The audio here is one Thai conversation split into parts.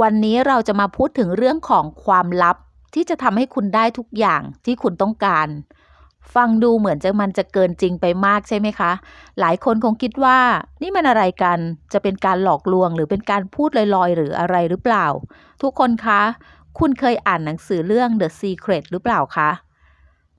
วันนี้เราจะมาพูดถึงเรื่องของความลับที่จะทำให้คุณได้ทุกอย่างที่คุณต้องการ ฟังดูเหมือนจะมันจะเกินจริงไปมากใช่ไหมคะ หลายคนคงคิดว่า นี่มันอะไรกันจะเป็นการหลอกลวง หรือเป็นการพูดลอยๆ หรืออะไรหรือเปล่า ทุกคนคะ คุณเคยอ่านหนังสือเรื่อง The Secret หรือเปล่าคะ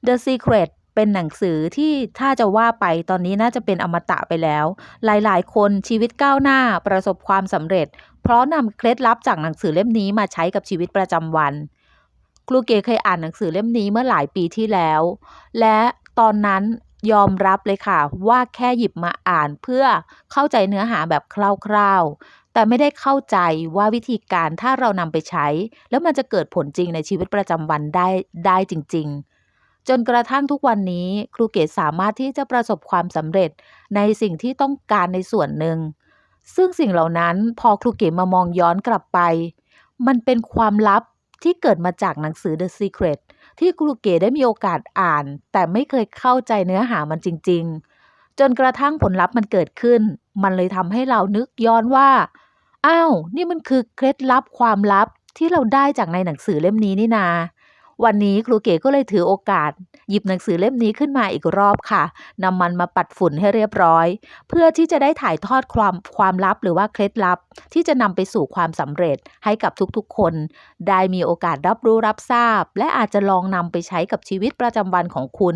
The Secret เป็นหนังสือที่ถ้าจะว่าไปตอนนี้น่าจะเป็นอมตะไปแล้ว หลายๆ คนชีวิตก้าวหน้าประสบความสำเร็จ เพราะนำเคล็ดลับจากหนังสือเล่มนี้มาใช้กับชีวิตประจำวัน ครูเกเคยอ่านหนังสือเล่มนี้เมื่อหลายปีที่แล้ว และตอนนั้นยอมรับเลยค่ะ ว่าแค่หยิบมาอ่านเพื่อเข้าใจเนื้อหาแบบคร่าวๆ แต่ไม่ได้เข้าใจว่าวิธีการถ้าเรานำไปใช้ แล้วมันจะเกิดผลจริงในชีวิตประจำวันได้ได้จริง ๆ จนกระทั่งทุกวันนี้ครูเกศสามารถที่จะประสบความสำเร็จในสิ่งที่ต้องการในส่วนหนึ่ง ซึ่งสิ่งเหล่านั้นพอครูเกศมามองย้อนกลับไป มันเป็นความลับที่เกิดมาจากหนังสือ The Secret ที่ครูเก๋ได้มีโอกาสอ่าน แต่ไม่เคยเข้าใจเนื้อหามันจริง ๆ จนกระทั่งผลลัพธ์มันเกิดขึ้น มันเลยทำให้เรานึกย้อนว่าอ้าวนี่มันคือเคล็ดลับความลับที่เราได้จากในหนังสือเล่มนี้นี่นา วันนี้ครูเก๋ก็เลยถือโอกาส หยิบหนังสือเล่มนี้ขึ้นมาอีกรอบค่ะนำมันมาปัดฝุ่นให้เรียบร้อย เพื่อที่จะได้ถ่ายทอดความความลับหรือว่าเคล็ดลับ ที่จะนำไปสู่ความสำเร็จให้กับทุกๆคน ได้มีโอกาสรับรู้รับทราบ และอาจจะลองนำไปใช้กับชีวิตประจำวันของคุณ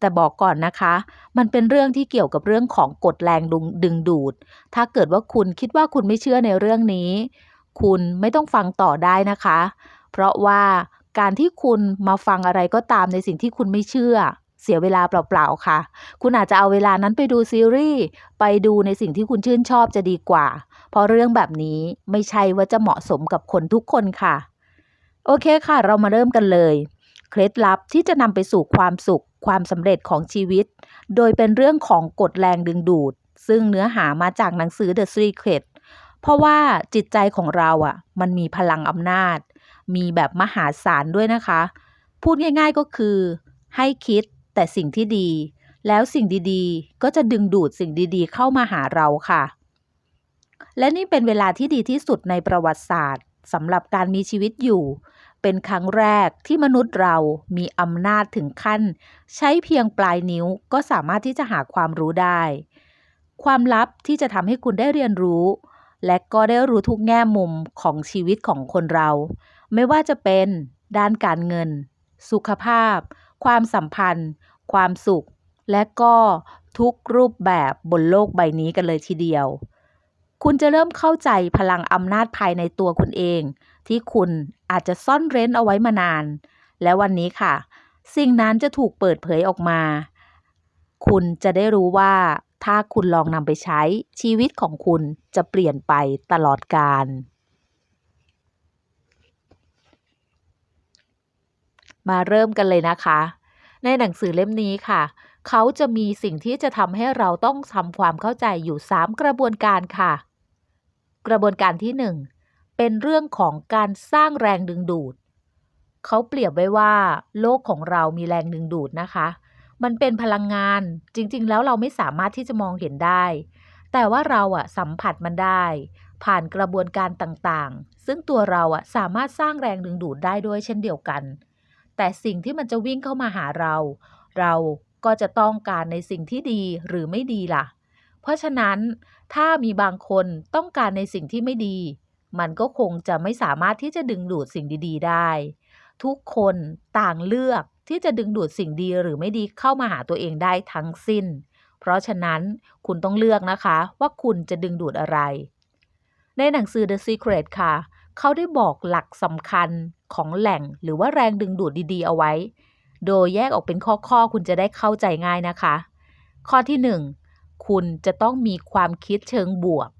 แต่บอกก่อนนะคะ มันเป็นเรื่องที่เกี่ยวกับเรื่องของกฎแรงดึงดึงดูด ถ้าเกิดว่าคุณคิดว่าคุณไม่เชื่อในเรื่องนี้ คุณไม่ต้องฟังต่อได้นะคะ เพราะว่า การที่คุณมาฟังอะไรก็ตามในสิ่งที่คุณไม่เชื่อ เสียเวลาเปล่าๆค่ะ คุณอาจจะเอาเวลานั้นไปดูซีรีส์ไปดูในสิ่งที่คุณชื่นชอบจะดีกว่า เพราะเรื่องแบบนี้ไม่ใช่ว่าจะเหมาะสมกับคนทุกคนค่ะ โอเคค่ะ เรามาเริ่มกันเลยเคล็ดลับที่จะนำไปสู่ความสุขความสำเร็จของชีวิต โดยเป็นเรื่องของกฎแรงดึงดูด ซึ่งเนื้อหามาจากหนังสือ The Secret เพราะว่าจิตใจของเราอะ มันมีพลังอำนาจ มีแบบมหาศาลด้วยนะคะ พูดง่ายๆก็คือ ให้คิดแต่สิ่งที่ดี แล้วสิ่งดีๆ ก็จะดึงดูดสิ่งดีๆ เข้ามาหาเราค่ะ และนี่เป็นเวลาที่ดีที่สุดในประวัติศาสตร์สำหรับการมีชีวิตอยู่ เป็นครั้งแรกที่มนุษย์เรามีอำนาจถึงขั้น ใช้เพียงปลายนิ้วก็สามารถที่จะหาความรู้ได้ ความลับที่จะทำให้คุณได้เรียนรู้ และก็ได้รู้ทุกแง่มุมของชีวิตของคนเรา ไม่ว่าจะเป็นด้านการเงิน สุขภาพ ความสัมพันธ์ ความสุข และก็ทุกรูปแบบบนโลกใบนี้กันเลยทีเดียว คุณจะเริ่มเข้าใจพลังอำนาจภายในตัวคุณเอง ที่คุณอาจจะซ่อนเร้นเอาไว้มานาน และวันนี้ค่ะ สิ่งนั้นจะถูกเปิดเผยออกมา คุณจะได้รู้ว่าถ้าคุณลองนำไปใช้ชีวิตของคุณจะเปลี่ยนไปตลอดกาล มาเริ่มกันเลยนะคะ ในหนังสือเล่มนี้ค่ะ เขาจะมีสิ่งที่จะทำให้เราต้องทำความเข้าใจอยู่ 3 กระบวนการค่ะ กระบวนการที่ 1 เป็นเรื่องของการสร้างแรงดึงดูด เขาเปรียบไว้ว่า โลกของเรามีแรงดึงดูดนะคะ มันเป็นพลังงานจริงๆ แล้วเราไม่สามารถที่จะมองเห็นได้ แต่ว่าเราอะสัมผัสมันได้ ผ่านกระบวนการต่างๆ ซึ่งตัวเราอะสามารถสร้างแรงดึงดูดได้ด้วยเช่นเดียวกัน แต่สิ่งที่มันจะวิ่งเข้ามาหาเรา เราก็จะต้องการในสิ่งที่ดีหรือไม่ดีล่ะ เพราะฉะนั้นถ้ามีบางคนต้องการในสิ่งที่ไม่ดี มันก็คงจะไม่สามารถที่จะดึงดูดสิ่งดี ๆ ได้ ทุกคนต่างเลือกที่จะดึงดูดสิ่งดีหรือไม่ดีเข้ามาหาตัวเองได้ทั้งสิ้น เพราะฉะนั้นคุณต้องเลือกนะคะ ว่าคุณจะดึงดูดอะไร ในหนังสือ The Secret ค่ะ เขาได้บอกหลักสำคัญ ของแหล่งหรือว่าแรงดึงดูดดีๆ เอาไว้ โดยแยกออกเป็นข้อๆ คุณจะได้เข้าใจง่ายนะคะ ข้อที่ 1 คุณจะต้องมีความคิดเชิงบวก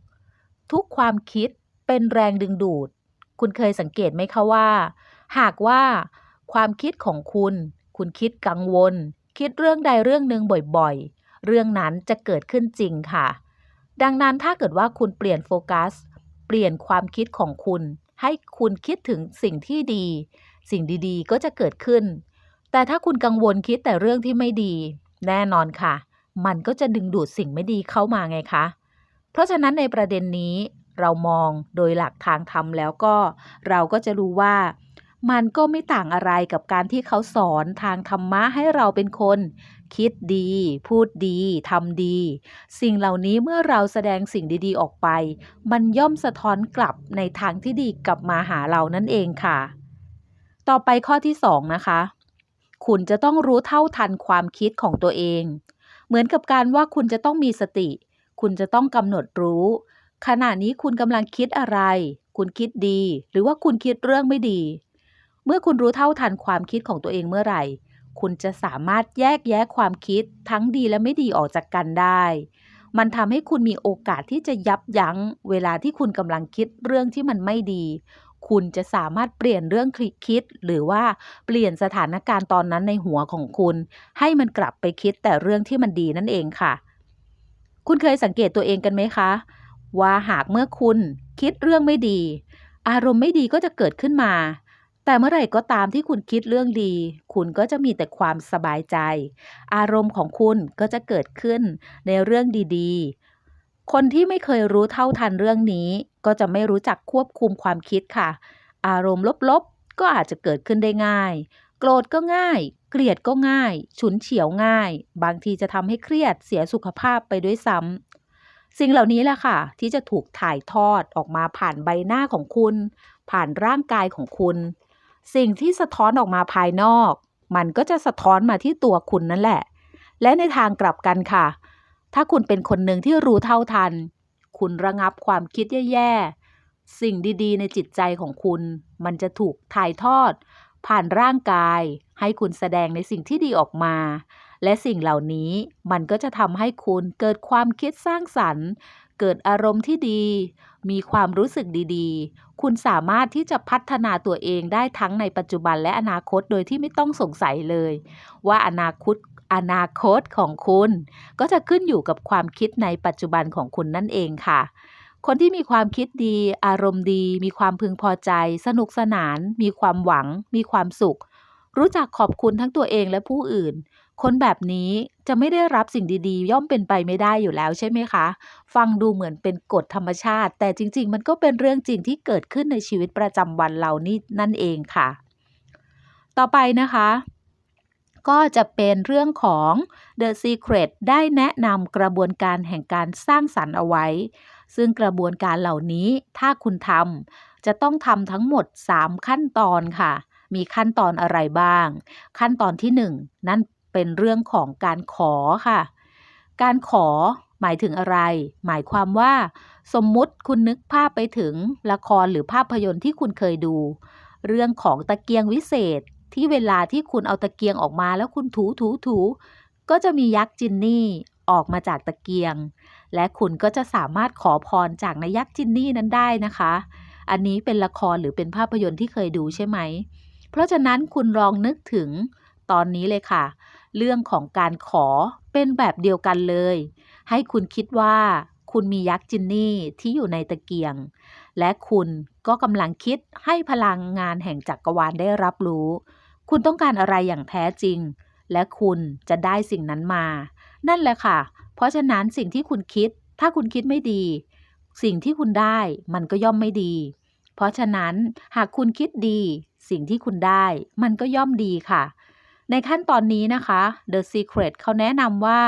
ทุกความคิดเป็นแรงดึงดูด คุณเคยสังเกตไหมคะว่า หากว่า ความคิดของคุณ คุณคิดกังวล คิดเรื่องใดเรื่องหนึ่งบ่อยๆ เรื่องนั้นจะเกิดขึ้นจริงค่ะ ดังนั้นถ้าเกิดว่าคุณเปลี่ยนโฟกัส เปลี่ยนความคิดของคุณ ให้คุณคิดถึงสิ่งที่ดี สิ่งดีๆ ก็จะเกิดขึ้น แต่ถ้าคุณกังวลคิดแต่เรื่องที่ไม่ดี แน่นอนค่ะ มันก็จะดึงดูดสิ่งไม่ดีเข้ามาไงคะ เพราะฉะนั้นในประเด็นนี้เรามองโดยหลักทางธรรมแล้วก็ เราก็จะรู้ว่า มันก็ไม่ต่างอะไรกับการที่เขาสอนทางธรรมะให้เราเป็นคน คิดดี พูดดีทำดี สิ่งเหล่านี้เมื่อเราแสดงสิ่งดีๆออกไป มันย่อมสะท้อนกลับในทางที่ดีกลับมาหาเรานั่นเองค่ะ ต่อไปข้อที่สองนะคะ คุณจะต้องรู้เท่าทันความคิดของตัวเอง เหมือนกับการว่าคุณจะต้องมีสติ คุณจะต้องกำหนดรู้ ขณะนี้คุณกำลังคิดอะไร คุณคิดดี หรือว่าคุณคิดเรื่องไม่ดี เมื่อคุณรู้เท่าทันความคิดของตัวเองเมื่อไหร่ คุณจะสามารถแยกแยะความคิดทั้งดีและไม่ดีออกจากกันได้ มันทำให้คุณมีโอกาสที่จะยับยั้ง เวลาที่คุณกำลังคิดเรื่องที่มันไม่ดี คุณจะสามารถเปลี่ยนเรื่องคิด หรือว่าเปลี่ยนสถานการณ์ตอนนั้นในหัวของคุณ ให้มันกลับไปคิดแต่เรื่องที่มันดีนั่นเองค่ะ คุณเคยสังเกตตัวเองกันไหมคะ ว่าหากเมื่อคุณคิดเรื่องไม่ดี อารมณ์ไม่ดีก็จะเกิดขึ้นมา แต่เมื่อไหร่ก็ตามที่คุณคิดเรื่องดี คุณก็จะมีแต่ความสบายใจ อารมณ์ของคุณก็จะเกิดขึ้นในเรื่องดีๆ คนที่ไม่เคยรู้เท่าทันเรื่องนี้ ก็จะไม่รู้จักควบคุมความคิดค่ะ อารมณ์ลบๆ ก็อาจจะเกิดขึ้นได้ง่าย โกรธก็ง่าย เกลียดก็ง่าย ฉุนเฉียวง่าย บางทีจะทำให้เครียดเสียสุขภาพไปด้วยซ้ำสิ่งเหล่านี้แหละค่ะ ที่จะถูกถ่ายทอดออกมาผ่านใบหน้าของคุณ ผ่านร่างกายของคุณ สิ่งที่สะท้อนออกมาภายนอก มันก็จะสะท้อนมาที่ตัวคุณนั่นแหละ และในทางกลับกันค่ะ ถ้าคุณเป็นคนหนึ่งที่รู้เท่าทัน คุณระงับความคิดแย่ๆ สิ่งดีๆ ในจิตใจของคุณ มันจะถูกถ่ายทอด ผ่านร่างกาย ให้คุณแสดงในสิ่งที่ดีออกมา และสิ่งเหล่านี้มันก็จะทำให้คุณเกิดความคิดสร้างสรรค์ เกิดอารมณ์ที่ดี มีความรู้สึกดีๆ คุณสามารถที่จะพัฒนาตัวเองได้ทั้งในปัจจุบันและอนาคตโดยที่ไม่ต้องสงสัยเลย ว่าอนาคตอนาคตของคุณ ก็จะขึ้นอยู่กับความคิดในปัจจุบันของคุณนั่นเองค่ะ คนที่มีความคิดดี อารมณ์ดี มีความพึงพอใจ สนุกสนาน มีความหวัง มีความสุข รู้จักขอบคุณทั้งตัวเองและผู้อื่น คนแบบนี้จะไม่ได้รับสิ่งดีๆ ย่อมเป็นไปไม่ได้อยู่แล้วใช่ไหมคะ ฟังดูเหมือนเป็นกฎธรรมชาติ แต่จริง ๆ มันก็เป็นเรื่องจริงที่เกิดขึ้นในชีวิตประจำวันเรานี่นั่นเองค่ะ ต่อไปนะคะ ก็จะเป็นเรื่องของ The Secret ได้แนะนำกระบวนการแห่งการสร้างสรรค์เอาไว้ ซึ่งกระบวนการเหล่านี้ถ้าคุณทำจะต้องทำทั้งหมด 3 ขั้นตอนค่ะมีขั้นตอนอะไรบ้าง ขั้นตอนที่ 1 นั่น เป็นเรื่องของการขอค่ะ การขอหมายถึงอะไร หมายความว่า สมมุติคุณนึกภาพไปถึงละครหรือภาพยนตร์ที่คุณเคยดู เรื่องของตะเกียงวิเศษ ที่เวลาที่คุณเอาตะเกียงออกมาแล้วคุณถูถูถูก็จะมียักษ์จินนี่ออกมาจากตะเกียง และคุณก็จะสามารถขอพรจากนายยักษ์จินนี่นั้นได้นะคะ อันนี้เป็นละครหรือเป็นภาพยนตร์ที่เคยดูใช่ไหม เพราะฉะนั้นคุณลองนึกถึง ตอนนี้เลยค่ะ เรื่องของการขอเป็นแบบเดียวกันเลย ให้คุณคิดว่าคุณมียักษ์จินนี่ที่อยู่ในตะเกียง และคุณก็กำลังคิดให้พลังงานแห่งจักรวาลได้รับรู้ คุณต้องการอะไรอย่างแท้จริง และคุณจะได้สิ่งนั้นมา นั่นแหละค่ะ เพราะฉะนั้นสิ่งที่คุณคิด ถ้าคุณคิดไม่ดี สิ่งที่คุณได้มันก็ย่อมไม่ดี เพราะฉะนั้นหากคุณคิดดี สิ่งที่คุณได้มันก็ย่อมดีค่ะ ในขั้นตอนนี้นะคะ The Secret เขาแนะนำว่า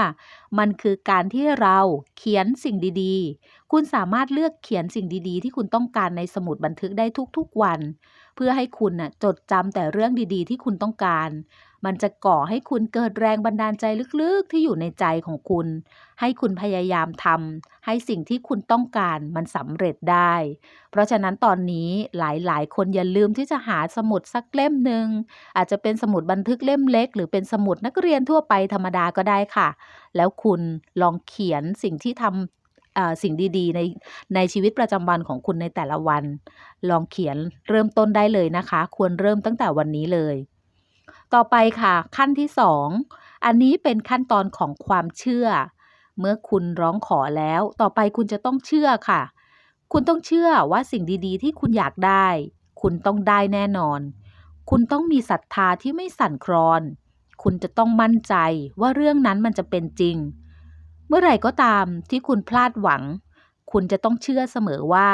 มันคือการที่เราเขียนสิ่งดีๆ คุณสามารถเลือกเขียนสิ่งดีๆ ที่คุณต้องการในสมุดบันทึกได้ทุกๆวัน เพื่อให้คุณน่ะจดจำแต่เรื่องดีๆ ที่คุณต้องการ มันจะก่อให้คุณเกิดแรงบันดาลใจลึกๆ ที่อยู่ในใจของคุณ ให้คุณพยายามทำให้สิ่งที่คุณต้องการมันสำเร็จได้ เพราะฉะนั้นตอนนี้หลายๆ คนอย่าลืมที่จะหาสมุดสักเล่มหนึ่งอาจจะเป็นสมุดบันทึกเล่มเล็ก หรือเป็นสมุดนักเรียนทั่วไปธรรมดาก็ได้ค่ะ แล้วคุณลองเขียนสิ่งที่ทำสิ่งดีๆ ในในชีวิตประจำวันของคุณในแต่ละวัน ลองเขียนเริ่มต้นได้เลยนะคะ ควรเริ่มตั้งแต่วันนี้เลย ต่อไปค่ะขั้นที่สองอันนี้เป็นขั้นตอนของความเชื่อ เมื่อคุณร้องขอแล้ว ต่อไปคุณจะต้องเชื่อค่ะ คุณต้องเชื่อว่าสิ่งดีๆ ที่คุณอยากได้ คุณต้องได้แน่นอน คุณต้องมีศรัทธาที่ไม่สั่นคลอน คุณจะต้องมั่นใจว่าเรื่องนั้นมันจะเป็นจริง เมื่อไหร่ก็ตามที่คุณพลาดหวัง คุณจะต้องเชื่อเสมอว่า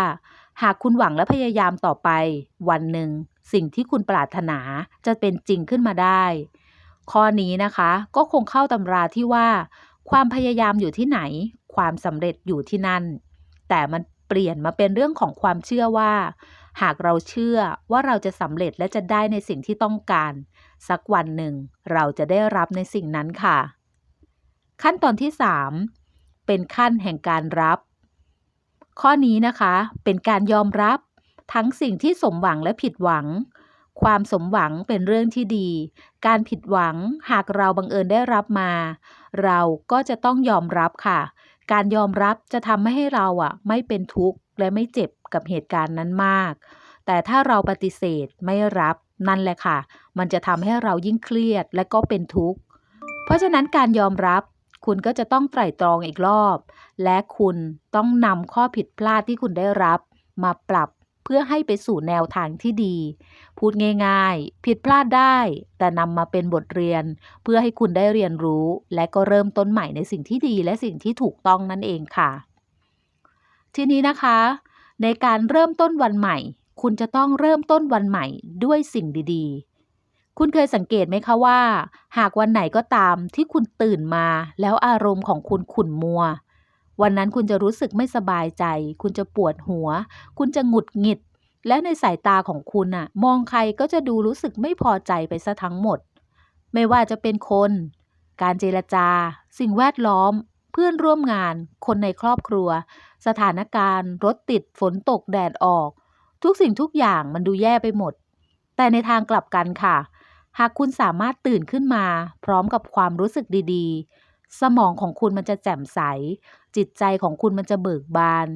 หากคุณหวังและพยายามต่อไป วันหนึ่ง สิ่งที่คุณปรารถนาจะเป็นจริงขึ้นมาได้ ข้อนี้นะคะก็คงเข้าตำราที่ว่า ความพยายามอยู่ที่ไหน ความสำเร็จอยู่ที่นั่น แต่มันเปลี่ยนมาเป็นเรื่องของความเชื่อว่า หากเราเชื่อว่าเราจะสำเร็จและจะได้ในสิ่งที่ต้องการ สักวันหนึ่งเราจะได้รับในสิ่งนั้นค่ะ ขั้นตอนที่ 3 เป็นขั้นแห่งการรับ ข้อนี้นะคะเป็นการยอมรับ ทั้งสิ่งที่สมหวังและผิดหวัง ความสมหวังเป็นเรื่องที่ดี การผิดหวังหากเราบังเอิญได้รับมา เราก็จะต้องยอมรับค่ะ การยอมรับจะทำให้เราอะ ไม่เป็นทุกข์และไม่เจ็บกับเหตุการณ์นั้นมาก แต่ถ้าเราปฏิเสธไม่รับนั่นแหละค่ะ มันจะทำให้เรายิ่งเครียดและก็เป็นทุกข์ เพราะฉะนั้นการยอมรับคุณก็จะต้องไตร่ตรองอีกรอบ และคุณต้องนำข้อผิดพลาดที่คุณได้รับ มาปรับ พื่อให้ไปสู่แนวทางที่ดี พูดง่ายๆ ผิดพลาดได้ แต่นำมาเป็นบทเรียน เพื่อให้คุณได้เรียนรู้ และก็เริ่มต้นใหม่ในสิ่งที่ดีและสิ่งที่ถูกต้องนั่นเองค่ะ ทีนี้นะคะ ในการเริ่มต้นวันใหม่ คุณจะต้องเริ่มต้นวันใหม่ด้วยสิ่งดีๆ คุณเคยสังเกตไหมคะว่า หากวันไหนก็ตามที่คุณตื่นมา แล้วอารมณ์ของคุณขุ่นมัว วันนั้นคุณจะรู้สึกไม่สบายใจ คุณจะปวดหัว คุณจะหงุดหงิด และในสายตาของคุณอะมองใครก็จะดูรู้สึกไม่พอใจไปซะทั้งหมด ไม่ว่าจะเป็นคน การเจรจา สิ่งแวดล้อม เพื่อนร่วมงาน คนในครอบครัว สถานการณ์ รถติด ฝนตก แดดออก ทุกสิ่งทุกอย่างมันดูแย่ไปหมด แต่ในทางกลับกันค่ะ หากคุณสามารถตื่นขึ้นมา พร้อมกับความรู้สึกดีๆ สมองของคุณมันจะแจ่มใส จิตใจของคุณมันจะเบิกบาน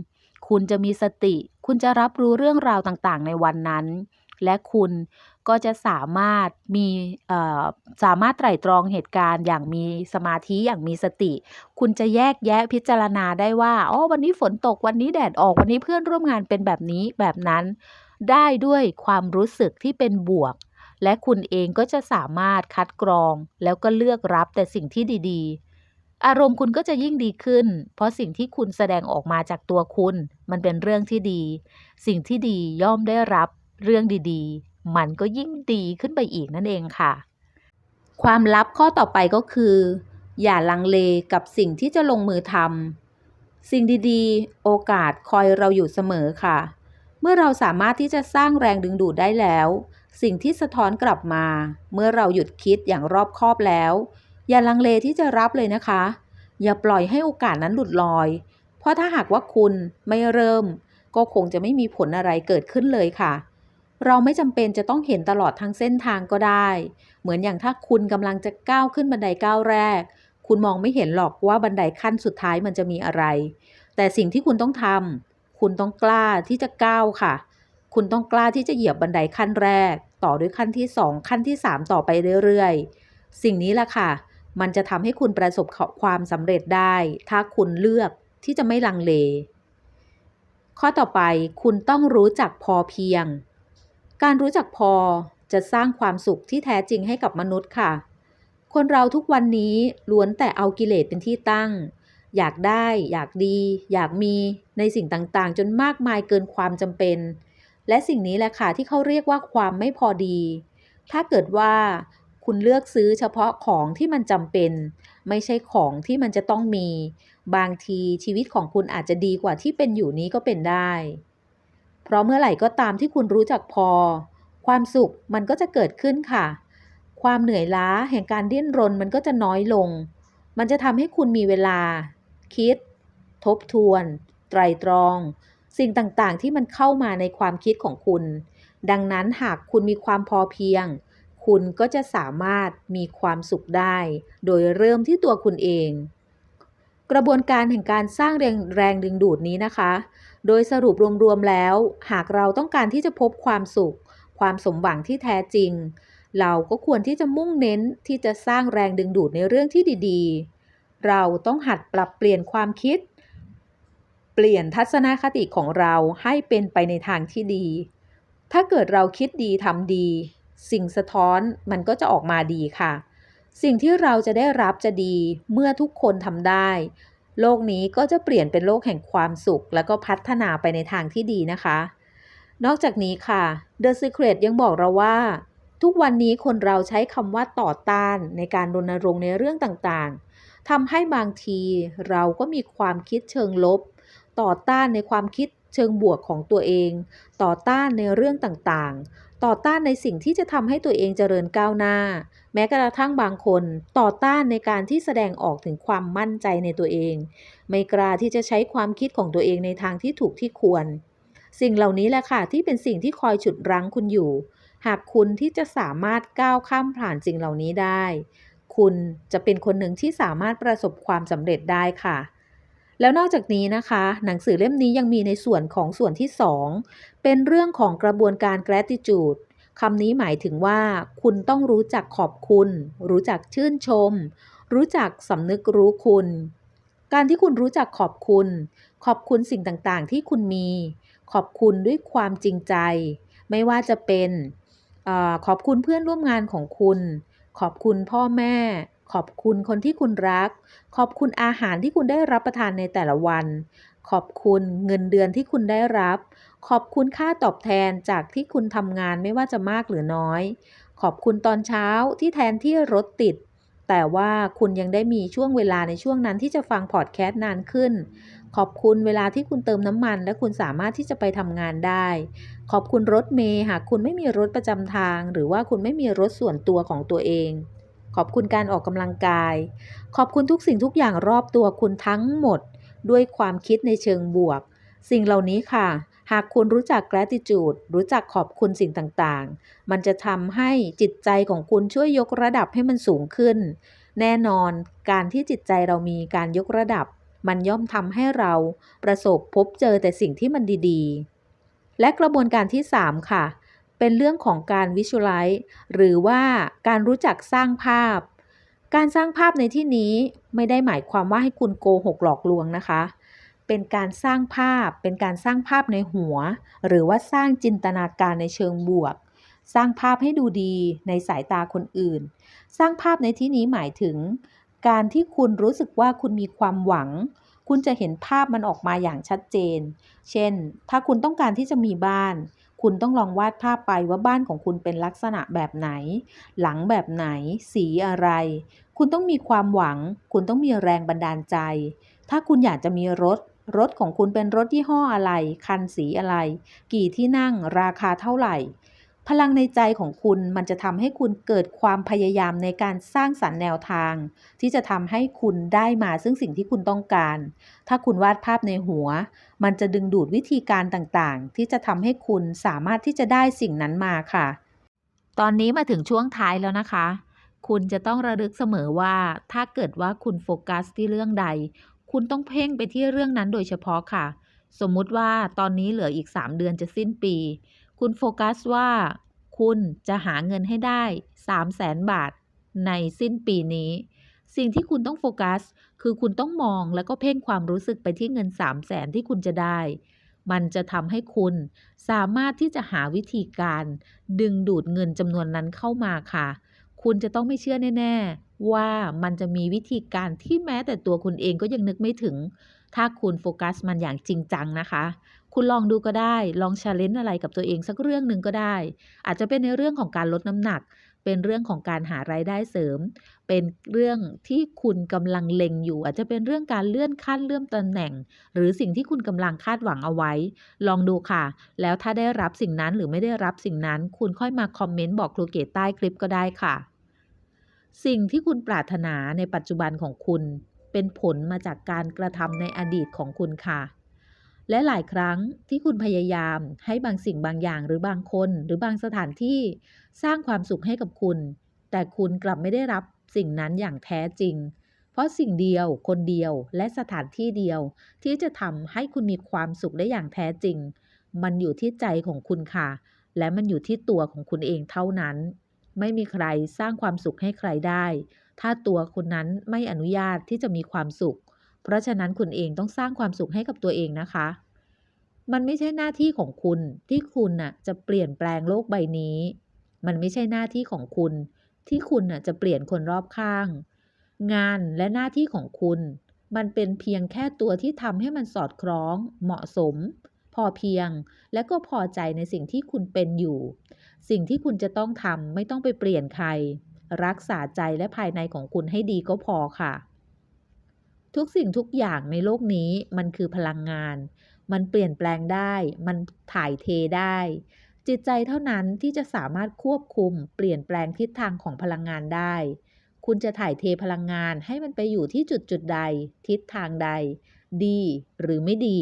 คุณจะมีสติ คุณจะรับรู้เรื่องราวต่างๆ ในวันนั้น และคุณก็จะสามารถมีสามารถไตร่ตรองเหตุการณ์ อย่างมีสมาธิอย่างมีสติ คุณจะแยกแยะพิจารณาได้ว่าอ๋อวันนี้ฝนตกวันนี้แดดออกวันนี้เพื่อนร่วมงานเป็นแบบนี้แบบนั้น ได้ด้วยความรู้สึกที่เป็นบวก และคุณเองก็จะสามารถคัดกรอง แล้วก็เลือกรับแต่สิ่งที่ดี ๆ อารมณ์คุณก็จะยิ่งดีขึ้น เพราะสิ่งที่คุณแสดงออกมาจากตัวคุณ มันเป็นเรื่องที่ดี สิ่งที่ดีย่อมได้รับเรื่องดีๆ มันก็ยิ่งดีขึ้นไปอีกนั่นเองค่ะ ความลับข้อต่อไปก็คือ อย่าลังเลกับสิ่งที่จะลงมือทำสิ่งดีๆ โอกาสคอยเราอยู่เสมอค่ะ เมื่อเราสามารถที่จะสร้างแรงดึงดูดได้แล้ว สิ่งที่สะท้อนกลับมา เมื่อเราหยุดคิดอย่างรอบคอบแล้ว อย่าลังเลที่จะรับเลยนะคะ อย่าปล่อยให้โอกาสนั้นหลุดลอย เพราะถ้าหากว่าคุณไม่เริ่ม ก็คงจะไม่มีผลอะไรเกิดขึ้นเลยค่ะ เราไม่จำเป็นจะต้องเห็นตลอดทั้งเส้นทางก็ได้ เหมือนอย่างถ้าคุณกำลังจะก้าวขึ้นบันไดก้าวแรก คุณมองไม่เห็นหรอกว่าบันไดขั้นสุดท้ายมันจะมีอะไร แต่สิ่งที่คุณต้องทำคุณต้องกล้าที่จะก้าวค่ะ คุณต้องกล้าที่จะเหยียบบันไดขั้นแรก ต่อด้วยขั้นที่ 2 ขั้นที่ 3 ต่อไปเรื่อยๆ สิ่งนี้แหละค่ะ มันจะทำให้คุณประสบความสำเร็จได้ ถ้าคุณเลือกที่จะไม่ลังเล ข้อต่อไปคุณต้องรู้จักพอเพียง การรู้จักพอจะสร้างความสุขที่แท้จริงให้กับมนุษย์ค่ะ คนเราทุกวันนี้ล้วนแต่เอากิเลสเป็นที่ตั้ง อยากได้ อยากดี อยากมีในสิ่งต่างๆ จนมากมายเกินความจำเป็น และสิ่งนี้แหละค่ะที่เขาเรียกว่าความไม่พอดี ถ้าเกิดว่า คุณเลือกซื้อเฉพาะของที่มันจำเป็น ไม่ใช่ของที่มันจะต้องมี บางทีชีวิตของคุณอาจจะดีกว่าที่เป็นอยู่นี้ก็เป็นได้ เพราะเมื่อไหร่ก็ตามที่คุณรู้จักพอ ความสุขมันก็จะเกิดขึ้นค่ะ ความเหนื่อยล้าแห่งการดิ้นรนมันก็จะน้อยลง มันจะทำให้คุณมีเวลา คิด ทบทวน ไตรตรอง สิ่งต่างๆ ที่มันเข้ามาในความคิดของคุณ ดังนั้นหากคุณมีความพอเพียง คุณก็จะสามารถมีความสุขได้ โดยเริ่มที่ตัวคุณเอง กระบวนการแห่งการสร้างแรงแรงดึงดูดนี้นะคะ โดยสรุปรวมๆแล้ว หากเราต้องการที่จะพบความสุข ความสมหวังที่แท้จริง เราก็ควรที่จะมุ่งเน้นที่จะสร้างแรงดึงดูดในเรื่องที่ดี ๆ เราต้องหัดปรับเปลี่ยนความคิด เปลี่ยนทัศนคติของเราให้เป็นไปในทางที่ดี ถ้าเกิดเราคิดดีทำดี สิ่งสะท้อนมันก็จะออกมาดีค่ะ สิ่งที่เราจะได้รับจะดีเมื่อทุกคนทำได้ โลกนี้ก็จะเปลี่ยนเป็นโลกแห่งความสุข แล้วก็พัฒนาไปในทางที่ดีนะคะ นอกจากนี้ค่ะ The Secret ยังบอกเราว่า ทุกวันนี้คนเราใช้คำว่าต่อต้านในการรณรงค์ในเรื่องต่างๆทำให้บางทีเราก็มีความคิดเชิงลบ ต่อต้านในความคิดเชิงบวกของตัวเอง ต่อต้านในเรื่องต่างๆ ต่อต้านในสิ่งที่จะทำให้ตัวเองเจริญก้าวหน้า แม้กระทั่งบางคน ต่อต้านในการที่แสดงออกถึงความมั่นใจในตัวเอง ไม่กล้าที่จะใช้ความคิดของตัวเองในทางที่ถูกที่ควร สิ่งเหล่านี้แหละค่ะที่เป็นสิ่งที่คอยฉุดรั้งคุณอยู่ หากคุณที่จะสามารถก้าวข้ามผ่านสิ่งเหล่านี้ได้ คุณจะเป็นคนหนึ่งที่สามารถประสบความสำเร็จได้ค่ะ แล้วนอกจากนี้นะคะ หนังสือเล่มนี้ยังมีในส่วนของส่วนที่ 2 เป็นเรื่องของกระบวนการ gratitude คำนี้หมายถึงว่า คุณต้องรู้จักขอบคุณ รู้จักชื่นชม รู้จักสำนึกรู้คุณ การที่คุณรู้จักขอบคุณ ขอบคุณสิ่งต่างๆ ที่คุณมี ขอบคุณด้วยความจริงใจ ไม่ว่าจะเป็นอขอบคุณเพื่อนร่วมงานของคุณ ขอบคุณพ่อแม่ ขอบคุณคนที่คุณรัก ขอบคุณอาหารที่คุณได้รับประทานในแต่ละวัน ขอบคุณเงินเดือนที่คุณได้รับ ขอบคุณค่าตอบแทนจากที่คุณทำงานไม่ว่าจะมากหรือน้อย ขอบคุณตอนเช้าที่แทนที่รถติด แต่ว่าคุณยังได้มีช่วงเวลาในช่วงนั้นที่จะฟังพอดแคสต์นานขึ้น ขอบคุณเวลาที่คุณเติมน้ำมัน และคุณสามารถที่จะไปทำงานได้ ขอบคุณรถเมย์หากคุณไม่มีรถประจำทาง หรือว่าคุณไม่มีรถส่วนตัวของตัวเอง ขอบคุณการออกกำลังกาย ขอบคุณทุกสิ่งทุกอย่างรอบตัวคุณทั้งหมด ด้วยความคิดในเชิงบวก สิ่งเหล่านี้ค่ะ หากคุณรู้จัก gratitude รู้จักขอบคุณสิ่งต่างๆ มันจะทำให้จิตใจของคุณช่วยยกระดับให้มันสูงขึ้น แน่นอนการที่จิตใจเรามีการยกระดับ มันย่อมทำให้เราประสบพบเจอแต่สิ่งที่มันดีๆ และกระบวนการที่ 3 ค่ะ เป็นเรื่องของการ visualize หรือว่าการรู้จักสร้างภาพ การสร้างภาพในที่นี้ไม่ได้หมายความว่าให้คุณโกหกหลอกลวงนะคะ เป็นการสร้างภาพ เป็นการสร้างภาพในหัว หรือว่าสร้างจินตนาการในเชิงบวก สร้างภาพให้ดูดีในสายตาคนอื่น สร้างภาพในที่นี้หมายถึง การที่คุณรู้สึกว่าคุณมีความหวังคุณจะเห็นภาพมันออกมาอย่างชัดเจน เช่น ถ้าคุณต้องการที่จะมีบ้าน คุณต้องลองวาดภาพไปว่าบ้านของคุณเป็นลักษณะแบบไหน หลังแบบไหน สีอะไร คุณต้องมีความหวัง คุณต้องมีแรงบันดาลใจ ถ้าคุณอยากจะมีรถ รถของคุณเป็นรถยี่ห้ออะไร คันสีอะไร กี่ที่นั่ง ราคาเท่าไหร่ พลังในใจของคุณมันจะทำให้คุณเกิดความพยายามในการสร้างสรรค์แนวทาง ที่จะทำให้คุณได้มาซึ่งสิ่งที่คุณต้องการ ถ้าคุณวาดภาพในหัว มันจะดึงดูดวิธีการต่างๆ ที่จะทำให้คุณสามารถที่จะได้สิ่งนั้นมาค่ะ ตอนนี้มาถึงช่วงท้ายแล้วนะคะ คุณจะต้องระลึกเสมอว่าถ้าเกิดว่าคุณโฟกัสที่เรื่องใด คุณต้องเพ่งไปที่เรื่องนั้นโดยเฉพาะค่ะ สมมุติว่าตอนนี้เหลืออีก 3 เดือนจะสิ้นปี คุณโฟกัสว่า คุณจะหาเงินให้ได้3 0 0แสนบาทในสิ้นปีนี้ สิ่งที่คุณต้องโฟกัส คือคุณต้องมองแล้วก็เพ่งความรู้สึกไปที่เงิน3 0 0แสนที่คุณจะได้ มันจะทำให้คุณสามารถที่จะหาวิธีการ ดึงดูดเงินจำนวนนั้นเข้ามาค่ะ คุณจะต้องไม่เชื่อแน่ ๆ ว่ามันจะมีวิธีการที่แม้แต่ตัวคุณเองก็ยังนึกไม่ถึง ถ้าคุณโฟกัสมันอย่างจริงจังนะคะ คุณลองดูก็ได้ ลองชาเลนจ์อะไรกับตัวเองสักเรื่องหนึ่งก็ได้ อาจจะเป็นในเรื่องของการลดน้ำหนัก เป็นเรื่องของการหารายได้เสริม เป็นเรื่องที่คุณกำลังเล็งอยู่ อาจจะเป็นเรื่องการเลื่อนขั้นเลื่อนตำแหน่ง หรือสิ่งที่คุณกำลังคาดหวังเอาไว้ ลองดูค่ะ แล้วถ้าได้รับสิ่งนั้นหรือไม่ได้รับสิ่งนั้น คุณค่อยมาคอมเมนต์บอกครูเกตใต้คลิปก็ได้ค่ะ สิ่งที่คุณปรารถนาในปัจจุบันของคุณ เป็นผลมาจากการกระทำในอดีตของคุณค่ะ และหลายครั้งที่คุณพยายามให้บางสิ่งบางอย่างหรือบางคนหรือบางสถานที่สร้างความสุขให้กับคุณ แต่คุณกลับไม่ได้รับสิ่งนั้นอย่างแท้จริง เพราะสิ่งเดียว คนเดียวและสถานที่เดียว ที่จะทำให้คุณมีความสุขได้อย่างแท้จริง มันอยู่ที่ใจของคุณค่ะ และมันอยู่ที่ตัวของคุณเองเท่านั้น ไม่มีใครสร้างความสุขให้ใครได้ ถ้าตัวคุนนั้นไม่อนุญาตที่จะมีความสุข เพราะฉะนั้นคุณเองต้องสร้างความสุขให้กับตัวเองนะคะ มันไม่ใช่หน้าที่ของคุณที่คุณน่ะจะเปลี่ยนแปลงโลกใบนี้ มันไม่ใช่หน้าที่ของคุณ ที่คุณน่ะจะเปลี่ยนคนรอบข้าง งานและหน้าที่ของคุณ มันเป็นเพียงแค่ตัวที่ทำให้มันสอดคล้อง เหมาะสม พอเพียง และก็พอใจในสิ่งที่คุณเป็นอยู่ สิ่งที่คุณจะต้องทำไม่ต้องไปเปลี่ยนใคร รักษาใจและภายในของคุณให้ดีก็พอค่ะ ทุกสิ่งทุกอย่างในโลกนี้มันคือพลังงาน มันเปลี่ยนแปลงได้ มันถ่ายเทได้ จิตใจเท่านั้นที่จะสามารถควบคุม เปลี่ยนแปลงทิศทางของพลังงานได้คุณจะถ่ายเทพลังงานให้มันไปอยู่ที่จุดจุดใด ทิศทางใด ดีหรือไม่ดี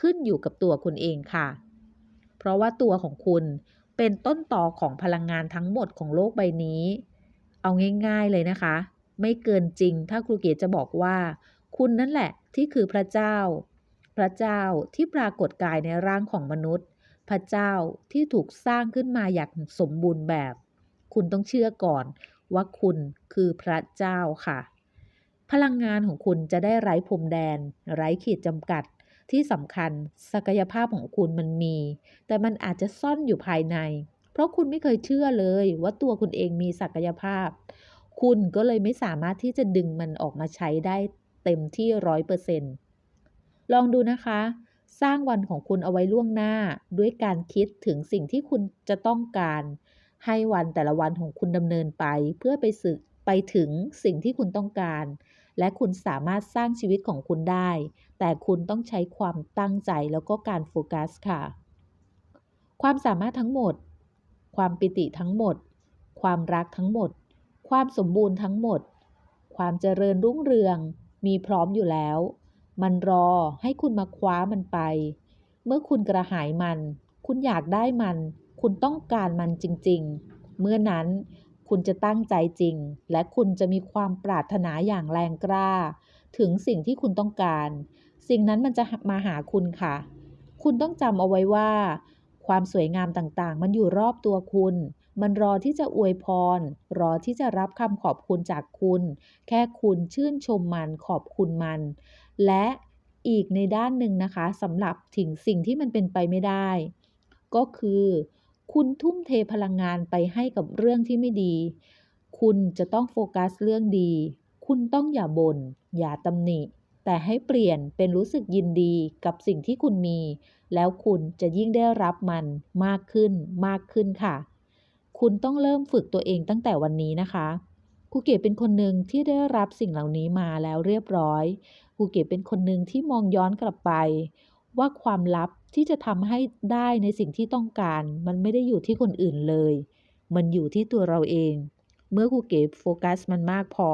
ขึ้นอยู่กับตัวคุณเองค่ะ เพราะว่าตัวของคุณเป็นต้นต่อของพลังงานทั้งหมดของโลกใบนี้ เอาง่าย ๆเลยนะคะ ไม่เกินจริงถ้าครูเกศจะบอกว่า คุณนั่นแหละที่คือพระเจ้า พระเจ้าที่ปรากฏกายในร่างของมนุษย์ พระเจ้าที่ถูกสร้างขึ้นมาอย่างสมบูรณ์แบบ คุณต้องเชื่อก่อนว่าคุณคือพระเจ้าค่ะ พลังงานของคุณจะได้ไร้พรมแดน ไร้ขีดจำกัด ที่สำคัญศักยภาพของคุณมันมี แต่มันอาจจะซ่อนอยู่ภายใน เพราะคุณไม่เคยเชื่อเลยว่าตัวคุณเองมีศักยภาพ คุณก็เลยไม่สามารถที่จะดึงมันออกมาใช้ได้เต็มที่ร้อยเปอร์เซ็นต์ลองดูนะคะ สร้างวันของคุณเอาไว้ล่วงหน้า ด้วยการคิดถึงสิ่งที่คุณจะต้องการ ให้วันแต่ละวันของคุณดำเนินไป เพื่อไปสึกไปถึงสิ่งที่คุณต้องการ และคุณสามารถสร้างชีวิตของคุณได้ แต่คุณต้องใช้ความตั้งใจแล้วก็การโฟกัสค่ะ ความสามารถทั้งหมด ความปิติทั้งหมด ความรักทั้งหมด ความสมบูรณ์ทั้งหมด ความเจริญรุ่งเรือง มีพร้อมอยู่แล้ว มันรอให้คุณมาคว้ามันไป เมื่อคุณกระหายมัน คุณอยากได้มัน คุณต้องการมันจริง ๆ เมื่อนั้น คุณจะตั้งใจจริง และคุณจะมีความปรารถนาอย่างแรงกล้า ถึงสิ่งที่คุณต้องการ สิ่งนั้นมันจะมาหาคุณค่ะ คุณต้องจำเอาไว้ว่า ความสวยงามต่างๆ มันอยู่รอบตัวคุณ มันรอที่จะอวยพร รอที่จะรับคำขอบคุณจากคุณ แค่คุณชื่นชมมันขอบคุณมัน และอีกในด้านหนึ่งนะคะสำหรับถึงสิ่งที่มันเป็นไปไม่ได้ ก็คือ คุณทุ่มเทพลังงานไปให้กับเรื่องที่ไม่ดี คุณจะต้องโฟกัสเรื่องดี คุณต้องอย่าบน่นอย่าตำหนิ แต่ให้เปลี่ยนเป็นรู้สึกยินดีกับสิ่งที่คุณมี แล้วคุณจะยิ่งได้รับมันมากขึ้นมากขึ้นค่ะ คุณต้องเริ่มฝึกตัวเองตั้งแต่วันนี้นะคะครูเกศเป็นคนหนึ่งที่ได้รับสิ่งเหล่านี้มาแล้วเรียบร้อยครูเกศเป็นคนหนึ่งที่มองย้อนกลับไป ว่าความลับ ที่จะทำให้ได้ในสิ่งที่ต้องการ มันไม่ได้อยู่ที่คนอื่นเลย มันอยู่ที่ตัวเราเอง เมื่อครูเกศโฟกัสมันมากพอ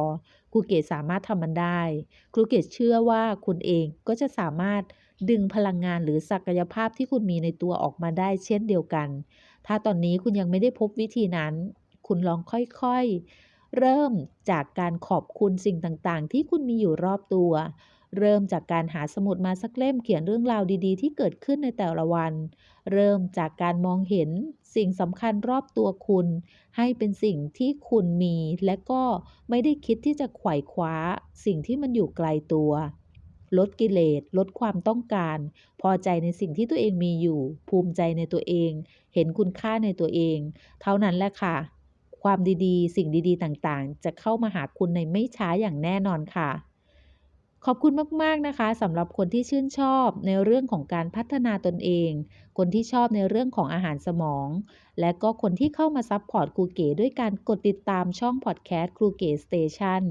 ครูเกศสามารถทำมันได้ ครูเกศเชื่อว่าคุณเองก็จะสามารถดึงพลังงานหรือศักยภาพที่คุณมีในตัวออกมาได้เช่นเดียวกัน ถ้าตอนนี้คุณยังไม่ได้พบวิธีนั้น คุณลองค่อยๆ เริ่มจากการขอบคุณสิ่งต่างๆ ที่คุณมีอยู่รอบตัว เริ่มจากการหาสมุดมาสักเล่มเขียนเรื่องราวดีๆ ที่เกิดขึ้นในแต่ละวัน เริ่มจากการมองเห็นสิ่งสำคัญรอบตัวคุณ ให้เป็นสิ่งที่คุณมี และก็ไม่ได้คิดที่จะไขว่คว้า สิ่งที่มันอยู่ไกลตัว ลดกิเลส ลดความต้องการ พอใจในสิ่งที่ตัวเองมีอยู่ ภูมิใจในตัวเอง เห็นคุณค่าในตัวเอง เท่านั้นแหละค่ะ ความดีๆ สิ่งดีๆ ต่างๆ จะเข้ามาหาคุณในไม่ช้าอย่างแน่นอนค่ะ ขอบคุณมากๆนะคะสำหรับคนที่ชื่นชอบในเรื่องของการพัฒนาตนเอง คนที่ชอบในเรื่องของอาหารสมอง และก็คนที่เข้ามาซัพพอร์ตครูเก๋ด้วยการกดติดตามช่องพอดแคสต์ครูเก๋สเตชัน